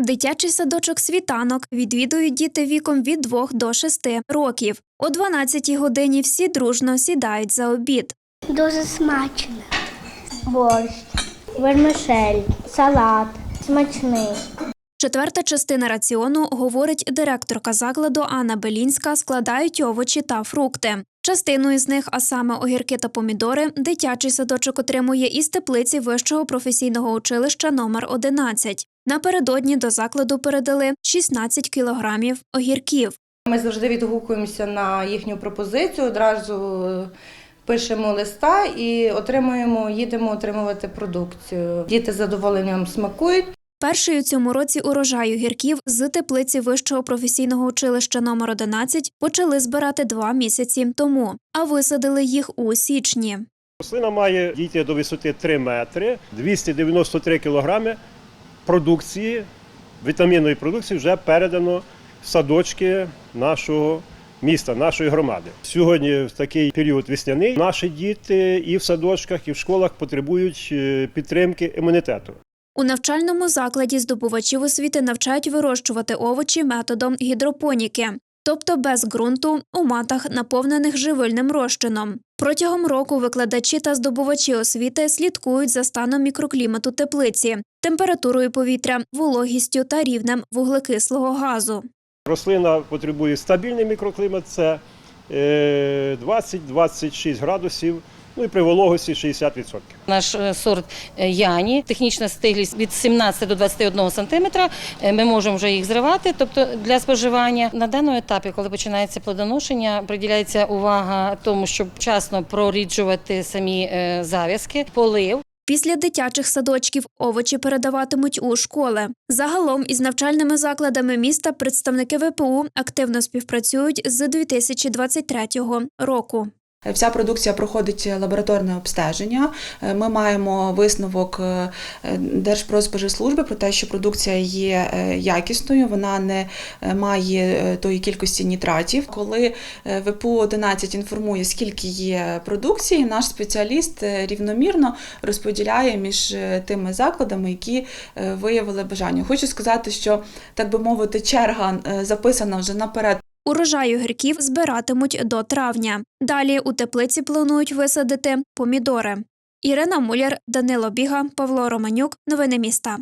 Дитячий садочок світанок відвідують діти віком від 2 до 6 років. О 12 годині всі дружно сідають за обід. Дуже смачно. борщ, вермишель, салат, смачний. Четверта частина раціону, говорить директорка закладу Анна Белінська, складають овочі та фрукти. Частину із них, а саме огірки та помідори, дитячий садочок отримує із теплиці вищого професійного училища номер 11. Напередодні до закладу передали 16 кілограмів огірків. Ми завжди відгукуємося на їхню пропозицію, одразу е, пишемо листа і отримуємо, їдемо отримувати продукцію. Діти з задоволенням смакують. Перший у цьому році урожай огірків з теплиці вищого професійного училища номер 11 почали збирати два місяці тому, а висадили їх у січні. Рослина має дійти до висоти 3 метри, 293 кілограми продукції, вітамінної продукції вже передано в садочки нашого міста, нашої громади. Сьогодні в такий період весняний наші діти і в садочках, і в школах потребують е, підтримки імунітету. У навчальному закладі здобувачів освіти навчають вирощувати овочі методом гідропоніки, тобто без ґрунту у матах, наповнених живильним розчином. Протягом року викладачі та здобувачі освіти слідкують за станом мікроклімату теплиці, температурою повітря, вологістю та рівнем вуглекислого газу. Рослина потребує стабільний мікроклімат, це е, 20-26 градусів, ну і при вологості 60%. Наш е, сорт е, Яні, технічна стиглість від 17 до 21 сантиметра. Е, Ми можемо вже їх зривати, тобто для споживання. На даному етапі, коли починається плодоношення, приділяється увага тому, щоб вчасно проріджувати самі зав'язки, полив. Після дитячих садочків овочі передаватимуть у школи. Загалом із навчальними закладами міста представники ВПУ активно співпрацюють з 2023 року. Вся продукція проходить лабораторне обстеження. Е, Ми маємо висновок е, Держпродспоживслужби про те, що продукція є е, якісною, вона не має тої кількості нітратів. Коли ВПУ 11 інформує, скільки є продукції, наш спеціаліст рівномірно розподіляє між тими закладами, які виявили бажання. Хочу сказати, що так би мовити, черга записана вже наперед. Урожай огірків збиратимуть до травня. Далі у теплиці планують висадити помідори. Ірина Муляр, Данило Біга, Павло Романюк. Новини міста.